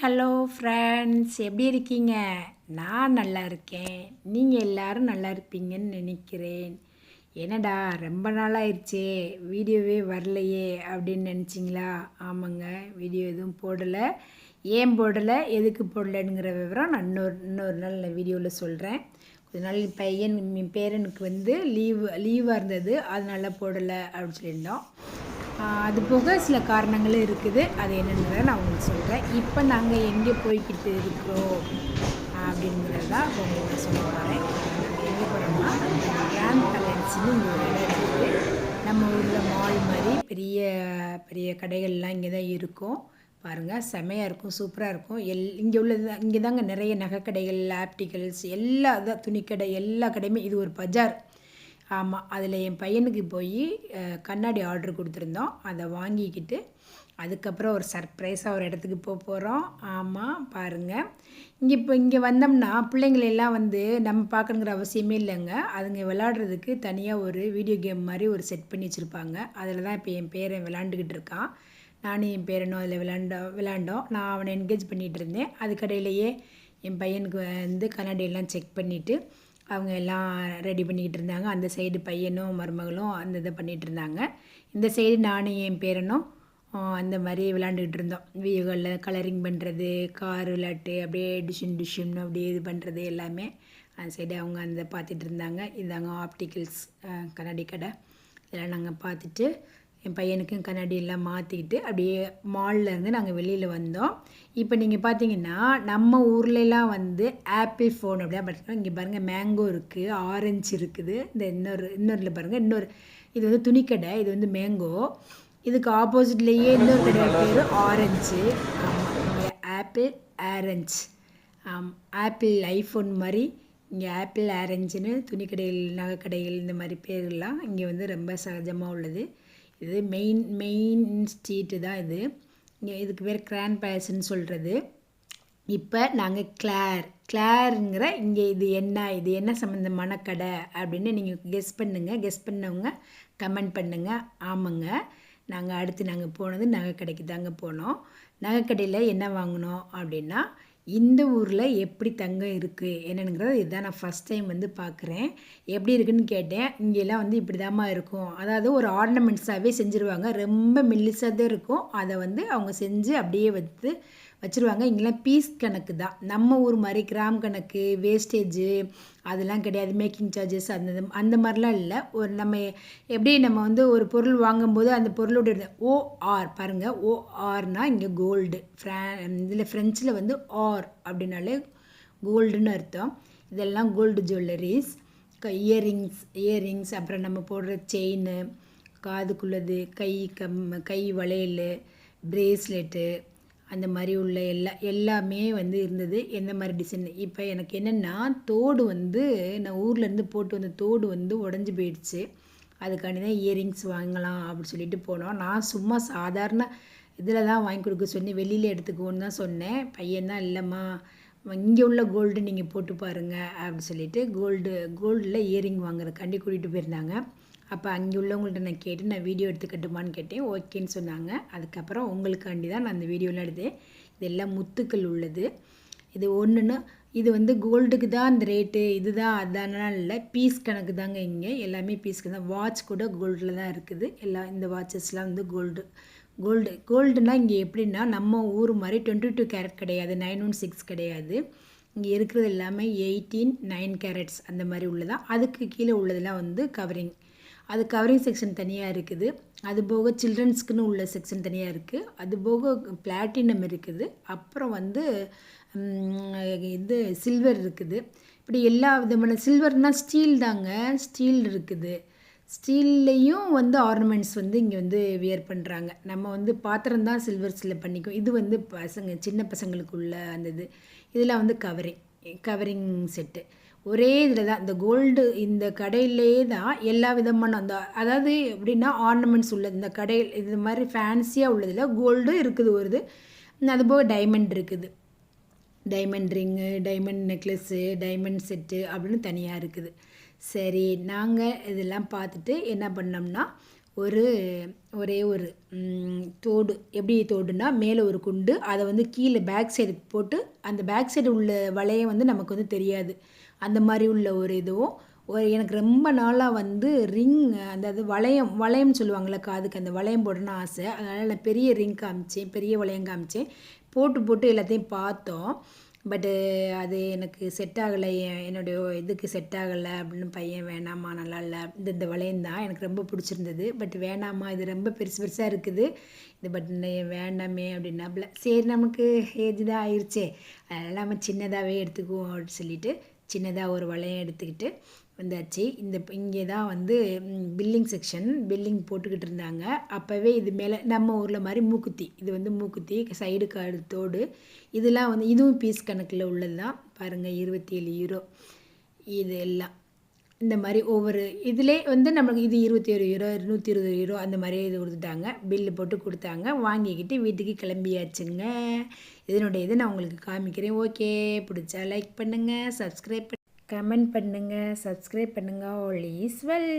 Hello friends எப்படி இருக்கீங்க? நான் நல்லா இருக்கேன். நீங்கள் எல்லோரும் நல்லா இருப்பீங்கன்னு நினைக்கிறேன். என்னடா ரொம்ப நாளாயிருச்சே வீடியோவே வரலையே அப்படின்னு நினச்சிங்களா? ஆமாங்க வீடியோ எதுவும் போடலை. ஏன் போடலை? எதுக்கு போடலைங்கிற விவரம் நான் இன்னொரு இன்னொரு நாள் நான் வீடியோவில் சொல்கிறேன் கொஞ்ச நாள் என் பையன் என் பேரனுக்கு வந்து லீவு லீவாக இருந்தது. அதனால போடலை அப்படின்னு சொல்லியிருந்தோம். அது போக சில காரணங்களும் இருக்குது. அது என்னன்றதை நான் உங்களுக்கு சொல்கிறேன் இப்போ நாங்கள் எங்கே போய்கிட்டு இருக்கிறோம் அப்படிங்கிறது தான் இப்போ உங்களுக்கு சொல்ல எங்கே போகிறோம்னா கிராண்ட் பேலன்ஸ்னு இங்கே ஒரு இடம் இருக்குது. நம்ம ஊரில் மால் மாதிரி பெரிய பெரிய கடைகள்லாம் இங்கே தான் இருக்கும். பாருங்கள் செமையாக இருக்கும் சூப்பராக இருக்கும். எல் இங்கே உள்ளது இங்கே தாங்க நிறைய நகைக்கடைகள் ஆப்டிகல்ஸ் எல்லா இதான் துணிக்கடை எல்லா கடையுமே இது ஒரு பஜார். ஆமாம் அதில் என் பையனுக்கு போய் கண்ணாடி ஆர்டர் கொடுத்துருந்தோம். அதை வாங்கிக்கிட்டு அதுக்கப்புறம் ஒரு சர்ப்ரைஸாக ஒரு இடத்துக்கு போக போகிறோம் ஆமாம் பாருங்கள் இங்கே இப்போ இங்கே வந்தோம்னா பிள்ளைங்களெல்லாம் வந்து நம்ம பார்க்கணுங்கிற அவசியமே இல்லைங்க. அதுங்க விளாடுறதுக்கு தனியாக ஒரு வீடியோ கேம் மாதிரி ஒரு செட் பண்ணி வச்சுருப்பாங்க. அதில் தான் இப்போ என் பேரன் விளாண்டுக்கிட்டு இருக்கான். நானும் என் பேரனும் அதில் விளாண்டோம் விளாண்டோம் நான் அவனை என்கேஜ் பண்ணிகிட்டு இருந்தேன். அதுக்கடையிலேயே என் பையனுக்கு வந்து கண்ணாடியெல்லாம் செக் பண்ணிவிட்டு அவங்க எல்லாம் ரெடி பண்ணிக்கிட்டு இருந்தாங்க. அந்த சைடு பையனும் மருமகளும் அந்த இதை பண்ணிகிட்டு இருந்தாங்க. இந்த சைடு நானும் என் பேரனும் அந்த மாதிரி விளாண்டுக்கிட்டு இருந்தோம். வீடுகளில் கலரிங் பண்ணுறது கார் விளாட்டு அப்படியே டிஷின் டிஷன் அப்படியே இது பண்ணுறது எல்லாமே. அந்த சைடு அவங்க அந்த பார்த்துட்டு இருந்தாங்க. இதாங்க ஆப்டிக்கல்ஸ் கண்ணாடி கடை. இதெல்லாம் நாங்கள் பார்த்துட்டு என் பையனுக்கும் கண்ணாடி எல்லாம் மாற்றிக்கிட்டு அப்படியே மால்லேருந்து நாங்கள் வெளியில் வந்தோம். இப்போ நீங்கள் பார்த்தீங்கன்னா நம்ம ஊர்லலாம் வந்து ஆப்பிள் ஃபோன் அப்படியே பார்த்தீங்கன்னா இங்கே பாருங்கள் மேங்கோ இருக்குது ஆரஞ்சு இருக்குது. இந்த இன்னொரு இன்னொருல பாருங்கள் இன்னொரு இது வந்து துணிக்கடை இது வந்து மேங்கோ இதுக்கு ஆப்போசிட்லேயே இன்னொரு கடை பேர் ஆரஞ்சு ஆமாம் இங்கே ஆப்பிள் ஆரஞ்சு ஆப்பிள் ஐஃபோன் மாதிரி இங்கே ஆப்பிள் ஆரஞ்சுன்னு துணிக்கடைகள் நகைக்கடைகள் இந்த மாதிரி பேர்லாம் இங்கே வந்து ரொம்ப சகஜமாக உள்ளது. இது மெயின் மெயின் ஸ்ட்ரீட்டு தான் இது. இங்கே இதுக்கு பேர் கிராண்ட் பேலஸ்ன்னு சொல்கிறது இப்போ நாங்கள் கிளார் கிளாருங்கிற இங்கே இது என்ன இது என்ன சம்மந்தமான கடை அப்படின்னு நீங்கள் கெஸ் பண்ணுங்கள் கெஸ் பண்ணவங்க கமெண்ட் பண்ணுங்கள் ஆமாங்க. நாங்கள் அடுத்து நாங்கள் போனது நகைக்கடைக்கு தாங்க போனோம். நகைக்கடையில் என்ன வாங்கினோம் அப்படின்னா இந்த ஊரில் எப்படி தங்கம் இருக்குது என்னங்கிறத இதுதான் நான் ஃபஸ்ட் டைம் வந்து பார்க்குறேன் எப்படி இருக்குன்னு கேட்டேன். இங்கெல்லாம் வந்து இப்படி தாம்மா இருக்கும். அதாவது ஒரு ஆர்னமெண்ட்ஸாகவே செஞ்சுருவாங்க. ரொம்ப மெல்லிசாக தான் இருக்கும். அதை வந்து அவங்க செஞ்சு அப்படியே வந்து வச்சுருவாங்க. இங்கெல்லாம் பீஸ் கணக்கு தான். நம்ம ஊர் மாதிரி கிராம் கணக்கு வேஸ்டேஜு அதெல்லாம் கிடையாது. மேக்கிங் சார்ஜஸ் அந்த அந்த மாதிரிலாம் இல்லை. ஒரு நம்ம எப்படி நம்ம வந்து ஒரு பொருள் வாங்கும்போது அந்த பொருளோட ஓஆர் பாருங்கள் ஓஆர்னால் இங்கே கோல்டு ஃப்ரா இதில் ஃப்ரெஞ்சில் வந்து ஆர் அப்படின்னாலே கோல்டுன்னு அர்த்தம். இதெல்லாம் கோல்டு ஜுவல்லரிஸ் இயரிங்ஸ் இயரிங்ஸ் அப்புறம் நம்ம போடுற செயின் காதுக்குள்ளது கை கம் கை வளையல் பிரேஸ்லெட்டு அந்த மாதிரி உள்ள எல்லா எல்லாமே வந்து இருந்தது. எந்த மாதிரி டிசைன் இப்போ எனக்கு என்னென்னா தோடு வந்து நான் ஊர்லேருந்து போட்டு வந்த தோடு வந்து உடஞ்சி போயிடுச்சு. அதுக்காண்டி தான் இயரிங்ஸ் வாங்கலாம் அப்படின்னு சொல்லிட்டு போனோம். நான் சும்மா சாதாரண இதில் தான் வாங்கி கொடுக்க சொன்னேன். வெளியில் எடுத்துக்கோன்னு தான் சொன்னேன். பையன் தான் இல்லைம்மா இங்கே உள்ள கோல்டு நீங்கள் போட்டு பாருங்கள் அப்படின்னு சொல்லிட்டு கோல்டு கோல்டில் இயரிங் வாங்குறதுக்காண்டி கூட்டிகிட்டு போயிருந்தாங்க. அப்போ அங்கே உள்ளவங்கள்ட்ட நான் கேட்டு நான் வீடியோ எடுத்துக்கட்டுமான்னு கேட்டேன். ஓகேன்னு சொன்னாங்க. அதுக்கப்புறம் உங்களுக்காண்டி தான் நான் அந்த வீடியோலாம் எடுத்தேன். இதெல்லாம் முத்துக்கள் உள்ளது. இது ஒன்றுன்னு இது வந்து கோல்டுக்கு தான் இந்த ரேட்டு இதுதான் அதானலாம் இல்லை. பீஸ் கணக்கு தாங்க இங்கே. எல்லாமே பீஸ்க்கு தான். வாட்ச் கூட கோல்டில் தான் இருக்குது. எல்லா இந்த வாட்சஸ்லாம் வந்து கோல்டு கோல்டு கோல்டுனால் இங்கே எப்படின்னா நம்ம ஊர் மாதிரி டுவெண்ட்டி டூ கேரட் கிடையாது. நைன் ஒன் சிக்ஸ் கிடையாது. இங்கே இருக்கிறது எல்லாமே எயிட்டீன் நைன் கேரட்ஸ் அந்த மாதிரி உள்ளதான் அதுக்கு கீழே உள்ளதெல்லாம் வந்து கவரிங் அது கவரிங் செக்ஷன் தனியாக இருக்குது. அது போக சில்ட்ரன்ஸ்க்குன்னு உள்ள செக்ஷன் தனியாக இருக்குது அது போக பிளாட்டினம் இருக்குது. அப்புறம் வந்து இது சில்வர் இருக்குது. இப்படி எல்லா விதமான சில்வர்னால் ஸ்டீல் தாங்க. ஸ்டீல் இருக்குது. ஸ்டீல்லையும் வந்து ஆர்னமெண்ட்ஸ் வந்து இங்கே வந்து வியர் பண்ணுறாங்க நம்ம வந்து பாத்திரம் தான் சில்வர்ஸில் பண்ணிக்கும். இது வந்து பசங்க சின்ன பசங்களுக்குள்ள அந்த இது. இதெல்லாம் வந்து கவரிங் கவரிங் செட்டு ஒரே இதில் தான் இந்த கோல்டு இந்த கடையிலே தான் எல்லா விதமான அந்த அதாவது எப்படின்னா ஆர்னமெண்ட்ஸ் உள்ளது இந்த கடையில் இது மாதிரி ஃபேன்சியாக உள்ளதில் கோல்டும் இருக்குது ஒரு இது அதுபோக டைமண்ட் இருக்குது. Diamond ring diamond necklace diamond set அப்படின்னு தனியாக இருக்குது. சரி நாங்கள் இதெல்லாம் பார்த்துட்டு என்ன பண்ணோம்னா ஒரு ஒரே ஒரு தோடு எப்படி தோடுனா மேலே ஒரு குண்டு அதை வந்து கீழே பேக் சைடு போட்டு அந்த பேக் சைடு உள்ள வளையம் வந்து நமக்கு வந்து தெரியாது. அந்த மாதிரி உள்ள ஒரு இதுவும் ஒரு எனக்கு ரொம்ப நாளாக வந்து ரிங் அந்த அது வளையம் வளையம் சொல்லுவாங்கள்ல காதுக்கு அந்த வளையம் போடணும்னு ஆசை. அதனால் நான் பெரிய ரிங் காமிச்சேன் பெரிய வளையம் காமிச்சேன். போட்டு போட்டு எல்லாத்தையும் பார்த்தோம். பட்டு அது எனக்கு செட் ஆகலை என்னுடைய இதுக்கு செட் ஆகலை அப்படின்னு பையன் வேணாம்மா நல்லா இல்லை. இந்த இந்த வளையம் தான் எனக்கு ரொம்ப பிடிச்சிருந்தது. பட் வேணாம்மா இது ரொம்ப பெருசு பெருசாக இருக்குது. இது பட் வேண்டாமே அப்படின்னாப்புல. சரி நமக்கு ஏஜ் தான் ஆயிடுச்சே அதனால் நம்ம சின்னதாகவே எடுத்துக்குவோம் அப்படின்னு சொல்லிட்டு சின்னதாக ஒரு வளையம் எடுத்துக்கிட்டு வந்தாச்சு. இந்த இங்கே தான் வந்து பில்லிங் செக்ஷன் பில்லிங் போட்டுக்கிட்டு இருந்தாங்க. அப்போவே இது மேலே நம்ம ஊரில் மாதிரி மூக்குத்தி. இது வந்து மூக்குத்தி சைடு காடு தோடு இதெல்லாம் வந்து இதுவும் பீஸ் கணக்கில் உள்ளது தான் பாருங்கள் இருபத்தி ஏழு யூரோ இது எல்லாம். இந்த மாதிரி ஒவ்வொரு இதிலே வந்து நம்மளுக்கு இது இருபத்தி ஏழு யூரோ நூற்றி இருபது யூரோ அந்த மாதிரி இது கொடுத்துட்டாங்க. பில்லு போட்டு கொடுத்தாங்க. வாங்கிக்கிட்டு வீட்டுக்கு கிளம்பியாச்சுங்க. இதனுடைய இதை நான் உங்களுக்கு காமிக்கிறேன். ஓகே பிடிச்சா லைக் பண்ணுங்கள் சப்ஸ்கிரைப் கமெண்ட் பண்ணுங்கள் சப்ஸ்கிரைப் பண்ணுங்கள் ஆல் இஸ் வெல்